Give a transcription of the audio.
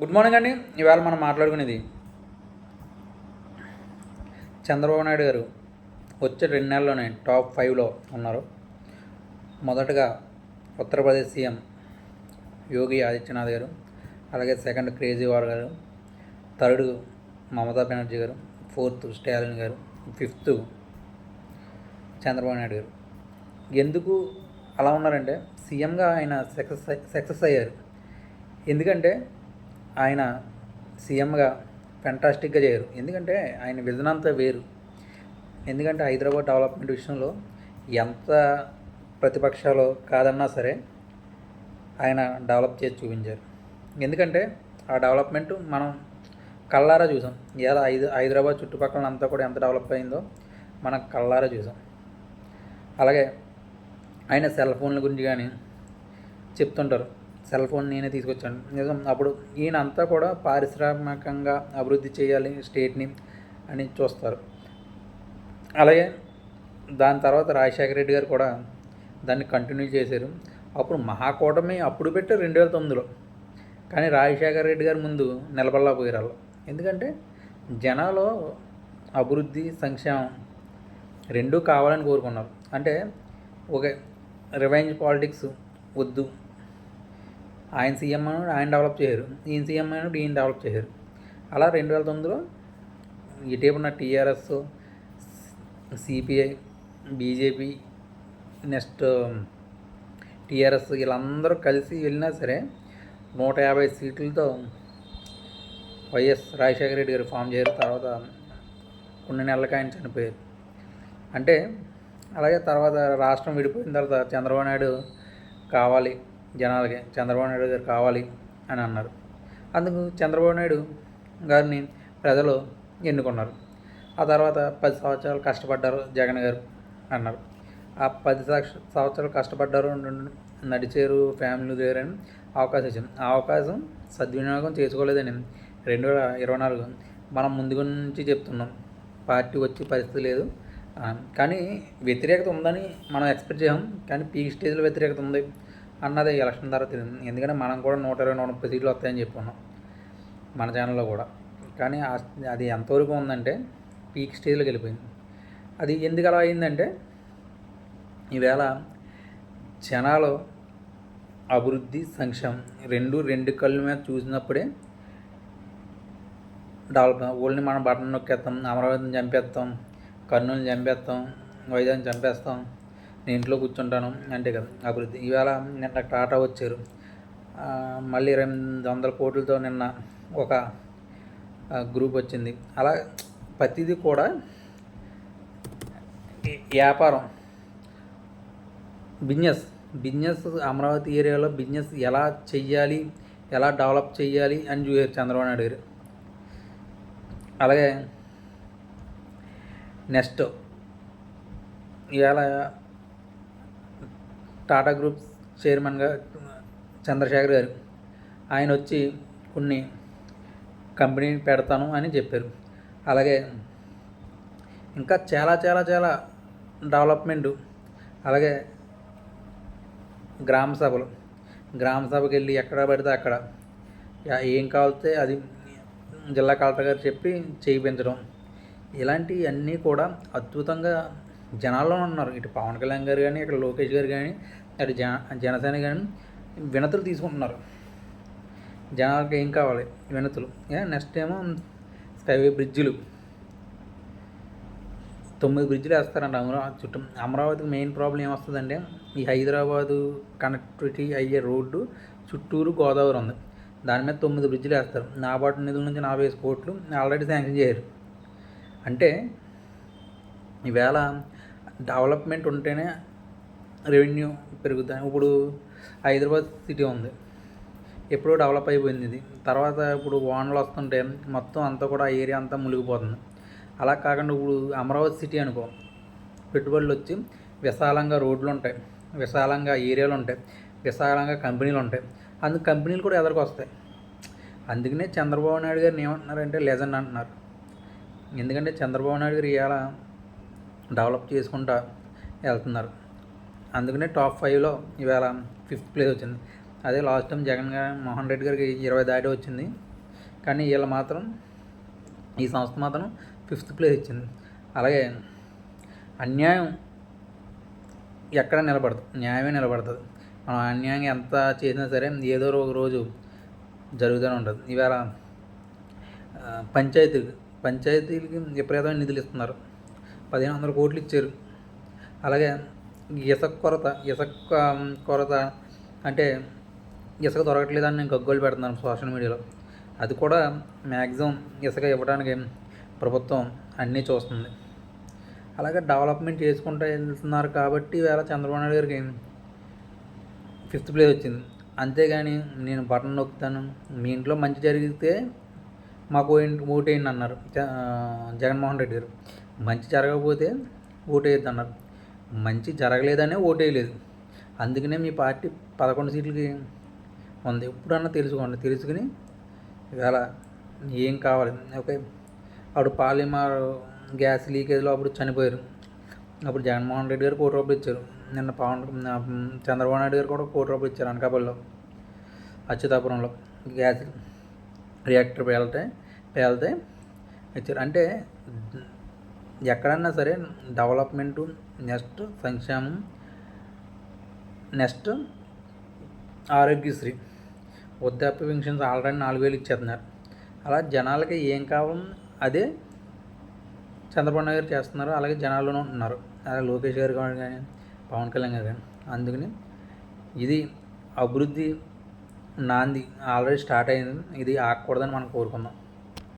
Good morning అండి. ఇవాళ మనం మాట్లాడుకునేది చంద్రబాబు నాయుడు గారు వచ్చే రెండు నెలల్లోనే టాప్ ఫైవ్లో ఉన్నారు. మొదటగా ఉత్తరప్రదేశ్ సీఎం యోగి ఆదిత్యనాథ్ గారు అలాగే సెకండ్ కేజ్రీవాల్ గారు థర్డ్ మమతా బెనర్జీ గారు ఫోర్త్ స్టాలిన్ గారు ఫిఫ్త్ చంద్రబాబు నాయుడు గారు. ఎందుకు అలా ఉన్నారంటే సీఎంగా ఆయన సక్సెస్ సక్సెస్ అయ్యారు. ఎందుకంటే ఆయన సీఎంగా ఫెంటాస్టిక్గా చేయరు. ఎందుకంటే ఆయన విజన్ అంతా వేరు. ఎందుకంటే హైదరాబాద్ డెవలప్మెంట్ విషయంలో ఎంత ప్రతిపక్షాలు కాదన్నా సరే ఆయన డెవలప్ చేసి చూపించారు. ఎందుకంటే ఆ డెవలప్మెంట్ మనం కళ్ళారా చూసాం. ఎలా హైద హైదరాబాద్ చుట్టుపక్కల అంతా కూడా ఎంత డెవలప్ అయిందో మనం కళ్ళారా చూసాం. అలాగే ఆయన సెల్ ఫోన్ల గురించి కానీ చెప్తుంటారు. సెల్ ఫోన్ నేనే తీసుకొచ్చాను. నిజం అప్పుడు ఈయన అంతా కూడా పారిశ్రామికంగా అభివృద్ధి చేయాలి స్టేట్ని అని చూస్తారు. అలాగే దాని తర్వాత రాజశేఖర రెడ్డి గారు కూడా దాన్ని కంటిన్యూ చేశారు. అప్పుడు మహాకూటమి అప్పుడు పెట్టారు రెండు వేల తొమ్మిదిలో కానీ రాజశేఖర రెడ్డి గారి ముందు నిలబడలేకపోయారు వాళ్ళు ఎందుకంటే జనాలు అభివృద్ధి సంక్షేమం రెండూ కావాలని కోరుకున్నారు. అంటే ఒక రివెంజ్ పాలిటిక్స్ వద్దు ఆయన సీఎం అయినప్పుడు ఆయన డెవలప్ చేయరు. ఈయన సీఎం అయినప్పుడు ఈయన డెవలప్ చేయరు. అలా రెండు వేల తొమ్మిదిలో ఇటీవల TRS CPI BJP next TRS వీళ్ళందరూ కలిసి వెళ్ళినా సరే నూట యాభై సీట్లతో వైఎస్ రాజశేఖర రెడ్డి గారు ఫామ్ చేయరు. తర్వాత కొన్ని నెలలకి ఆయన చనిపోయారు. అంటే అలాగే తర్వాత రాష్ట్రం విడిపోయిన తర్వాత చంద్రబాబు నాయుడు కావాలి. జనాలకి చంద్రబాబు నాయుడు గారు కావాలి అని అన్నారు. అందుకు చంద్రబాబు నాయుడు గారిని ప్రజలు ఎన్నుకున్నారు. ఆ తర్వాత పది సంవత్సరాలు కష్టపడ్డారు జగన్ గారు అన్నారు. ఆ పది సంవత్సరాలు కష్టపడ్డారు న- నడిచారు ఫ్యామిలీ దగ్గరని అవకాశం ఇచ్చింది. ఆ అవకాశం సద్వినియోగం చేసుకోలేదని రెండు వేల ఇరవై నాలుగు మనం ముందు నుంచి చెప్తున్నాం. పార్టీ వచ్చే పరిస్థితి లేదు. కానీ వ్యతిరేకత ఉందని మనం ఎక్స్పెక్ట్ చేయం. కానీ పీక్ స్టేజ్లో వ్యతిరేకత ఉంది. అన్నది ఎలక్షన్ తర్వాత ఎందుకంటే మనం కూడా నూట ఇరవై నూట ముప్పై సీట్లు వస్తాయని చెప్పుకున్నాం మన ఛానల్లో కూడా. కానీ అది ఎంతవరకు ఉందంటే పీక్ స్టేజ్లోకి వెళ్ళిపోయింది. అది ఎందుకు అలా అయిందంటే ఈవేళ జనాలు అభివృద్ధి సంక్షేమం రెండు రెండు కళ్ళు మీద చూసినప్పుడే డెవలప్ ఓల్ని మనం బటన్ నొక్కేస్తాం అమరావతిని చంపేస్తాం కర్నూలుని చంపేస్తాం వైజాగ్ని చంపేస్తాం నేను ఇంట్లో కూర్చుంటాను అంటే కదా అభివృద్ధి. ఈవేళ నిన్న టాటా వచ్చారు. మళ్ళీ మళ్ళీ రెండు వందల కోట్లతో నిన్న ఒక గ్రూప్ వచ్చింది. అలా ప్రతిదీ కూడా వ్యాపారం బిజినెస్ బిజినెస్ అమరావతి ఏరియాలో బిజినెస్ ఎలా చెయ్యాలి ఎలా డెవలప్ చేయాలి అని చూసారు చంద్రబాబు నాయుడు గారు. అలాగే నెక్స్ట్ ఇవాళ టాటా గ్రూప్ చైర్మన్గా చంద్రశేఖర్ గారు. ఆయన వచ్చి కొన్ని కంపెనీ పెడతాను అని చెప్పారు. అలాగే ఇంకా చాలా చాలా చాలా డెవలప్మెంట్. అలాగే గ్రామ సభలు. గ్రామ సభకి వెళ్ళి ఎక్కడ పడితే అక్కడ. ఏం కావాలితే అది జిల్లా కలెక్టర్ గారు చెప్పి చేయించడం. ఇలాంటివి అన్నీ కూడా అద్భుతంగా జనాల్లో ఉన్నారు. ఇటు పవన్ కళ్యాణ్ గారు కానీ ఇక్కడ లోకేష్ గారు కానీ అటు జన జనసేన కానీ వినతులు తీసుకుంటున్నారు. జనాలకి ఏం కావాలి? వినతులు. నెక్స్ట్ ఏమో స్కైవే బ్రిడ్జిలు. తొమ్మిది బ్రిడ్జిలు వేస్తారంట అమరావతి చుట్టూ అమరావతికి మెయిన్ ప్రాబ్లం ఏమొస్తుందంటే ఈ హైదరాబాదు కనెక్టివిటీ అయ్యే రోడ్డు చుట్టూరు గోదావరి ఉంది. దాని మీద తొమ్మిది బ్రిడ్జిలు వేస్తారు. నాబాటు నిధుల నుంచి నలభై ఐదు కోట్లు ఆల్రెడీ శాంక్షన్ చేయరు అంటే ఈవేళ డెవలప్మెంట్ ఉంటేనే రెవెన్యూ పెరుగుతుంది ఇప్పుడు హైదరాబాద్ సిటీ ఉంది. ఎప్పుడో డెవలప్ అయిపోయింది ఇది. తర్వాత ఇప్పుడు వానలు వస్తుంటే మొత్తం అంతా కూడా ఆ ఏరియా అంతా మునిగిపోతుంది. అలా కాకుండా ఇప్పుడు అమరావతి సిటీ అనుకో పెట్టుబడులు వచ్చి విశాలంగా రోడ్లు ఉంటాయి. విశాలంగా ఏరియాలు ఉంటాయి. విశాలంగా కంపెనీలు ఉంటాయి. అందుకు కంపెనీలు కూడా ఎదరికి వస్తాయి. అందుకనే చంద్రబాబు నాయుడు గారిని ఏమంటున్నారంటే లెజెండ్ అంటున్నారు. ఎందుకంటే చంద్రబాబు నాయుడు గారు ఇవాళ డెవలప్ చేసుకుంటా వెళ్తున్నారు. అందుకనే టాప్ ఫైవ్లో ఇవాళ ఫిఫ్త్ ప్లేస్ వచ్చింది. అదే లాస్ట్ టైం జగన్ గారు మోహన్ రెడ్డి గారికి ఇరవై దాటి వచ్చింది. కానీ వీళ్ళు మాత్రం ఈ సంస్థ మాత్రం ఫిఫ్త్ ప్లేస్ ఇచ్చింది. అలాగే అన్యాయం ఎక్కడ నిలబడదు న్యాయమే నిలబడుతుంది. మనం అన్యాయం ఎంత చేసినా సరే ఏదో ఒక రోజు జరుగుతూనే ఉంటుంది. ఇవాళ ఆ, పంచాయతీలు పంచాయతీలకి విపరీతమైన నిధులు ఇస్తున్నారు. పదిహేను వందల కోట్లు ఇచ్చారు. అలాగే ఇసుక కొరత ఇసుక కొరత అంటే ఇసుక దొరకట్లేదని నేను గగ్గోలు పెడుతున్నాను సోషల్ మీడియాలో. అది కూడా మ్యాక్సిమం ఇసుక ఇవ్వడానికి ప్రభుత్వం అన్నీ చూస్తుంది. అలాగే డెవలప్మెంట్ చేసుకుంటూ వెళ్తున్నారు కాబట్టి వేళ చంద్రబాబు నాయుడు గారికి ఫిఫ్త్ ప్లేస్ వచ్చింది. అంతేగాని నేను బటన్ నొక్కుతాను. మీ ఇంట్లో మంచి జరిగితే మాకు ఓటేయండి అన్నారు జ- జగన్మోహన్ రెడ్డి గారు. మంచి జరగకపోతే ఓటేయద్దు అన్నారు. మంచి జరగలేదనే ఓటేయలేదు. అందుకనే మీ పార్టీ పదకొండు సీట్లకి ఉంది. ఎప్పుడన్నా తెలుసుకోండి. తెలుసుకుని ఇవాళ ఏం కావాలి? ఓకే. అప్పుడు పాలిమార్ గ్యాస్ లీకేజ్లో అప్పుడు చనిపోయారు. అప్పుడు జగన్మోహన్ రెడ్డి గారు కోటి రూపాయలు ఇచ్చారు. నిన్న పవన్ చంద్రబాబు నాయుడు గారు కూడా కోటి రూపాయలు ఇచ్చారు అనకాపల్లిలో అచ్యుతాపురంలో. గ్యాస్ రియాక్టర్ పేలితే పేలితే ఇచ్చారు. అంటే ఎక్కడన్నా సరే డెవలప్మెంటు నెక్స్ట్ సంక్షేమం నెక్స్ట్ ఆరోగ్యశ్రీ. వృద్ధాప్య పెన్షన్స్ ఆల్రెడీ నాలుగు వేలు ఇచ్చేస్తున్నారు. అలా జనాలకి ఏం కావాలో అదే చంద్రబాబు గారు చేస్తున్నారు. అలాగే జనాల్లోనూ ఉంటున్నారు. అలాగే లోకేష్ గారు కానీ పవన్ కళ్యాణ్ గారు కానీ. అందుకని ఇది అభివృద్ధి నాంది ఆల్రెడీ స్టార్ట్ అయింది. ఇది ఆగకూడదని మనం కోరుకుందాం.